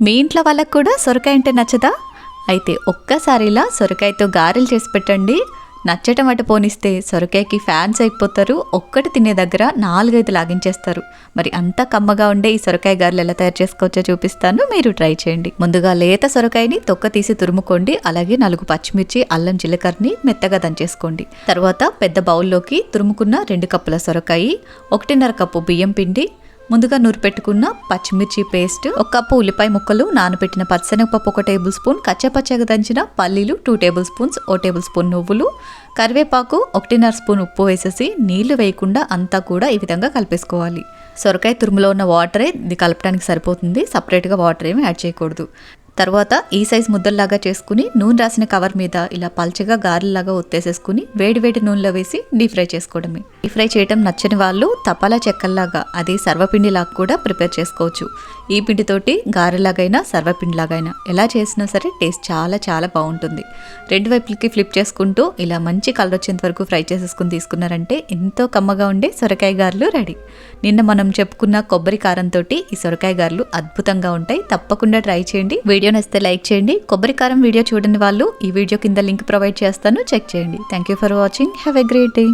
మీ ఇంట్లో వాళ్ళకు కూడా సొరకాయ అంటే నచ్చదా? అయితే ఒక్కసారిలా సొరకాయతో గారెలు చేసి పెట్టండి. నచ్చటం అటు పోనిస్తే సొరకాయకి ఫ్యాన్స్ అయిపోతారు. ఒక్కటి తినే దగ్గర నాలుగైదు లాగించేస్తారు. మరి అంత కమ్మగా ఉండే ఈ సొరకాయ గారెలు ఎలా తయారు చేసుకోవచ్చో చూపిస్తాను. మీరు ట్రై చేయండి. ముందుగా లేత సొరకాయని తొక్క తీసి తురుముకోండి. అలాగే నాలుగు పచ్చిమిర్చి అల్లం జీలకర్రని మెత్తగా దంచేసుకోండి. తర్వాత పెద్ద బౌల్లోకి తురుముకున్న రెండు కప్పుల సొరకాయ ఒకటిన్నర కప్పు బియ్యం పిండి ముందుగా నూరు పెట్టుకున్న పచ్చిమిర్చి పేస్ట్ ఒక కప్పు ఉల్లిపాయ ముక్కలు నానబెట్టిన పచ్చనగపప్పు ఒక టేబుల్ స్పూన్ కచ్చపచ్చగా దంచిన పల్లీలు టూ టేబుల్ స్పూన్స్ ఓ టేబుల్ స్పూన్ నువ్వులు కరివేపాకు ఒకటిన్నర స్పూన్ ఉప్పు వేసేసి నీళ్ళు వేయకుండా అంతా కూడా ఈ విధంగా కలిపేసుకోవాలి. సొరకాయ తురుములో ఉన్న వాటరే ఇది కలపడానికి సరిపోతుంది. సపరేట్గా వాటర్ ఏమి యాడ్ చేయకూడదు. తర్వాత ఈ సైజ్ ముద్దల్లాగా చేసుకుని నూనె రాసిన కవర్ మీద ఇలా పల్చగా గారెల్లాగా ఒత్తేసేసుకుని వేడి వేడి నూనెలో వేసి డీప్ ఫ్రై చేసుకోవడమే. డీప్ ఫ్రై చేయడం నచ్చని వాళ్ళు తపాలా చెక్కల్లాగా అదే సర్వపిండిలాగా కూడా ప్రిపేర్ చేసుకోవచ్చు. ఈ పిండితోటి గారెలాగైనా సర్వపిండిలాగైనా ఎలా చేసినా సరే టేస్ట్ చాలా చాలా బాగుంటుంది. రెండు వైపులకి ఫ్లిప్ చేసుకుంటూ ఇలా మంచి కలర్ వచ్చేంత వరకు ఫ్రై చేసేసుకుని తీసుకున్నారంటే ఎంతో కమ్మగా ఉండే సొరకాయ గారెలు రెడీ. నిన్న మనం చెప్పుకున్న కొబ్బరి కారంతో ఈ సొరకాయ గారెలు అద్భుతంగా ఉంటాయి. తప్పకుండా ట్రై చేయండి. వీడియో నచ్చితే లైక్ చేయండి. కొబ్బరి కారం వీడియో చూడని వాళ్ళు ఈ వీడియో కింద లింక్ ప్రొవైడ్ చేస్తాను. చెక్ చేయండి. Thank you for watching have a great day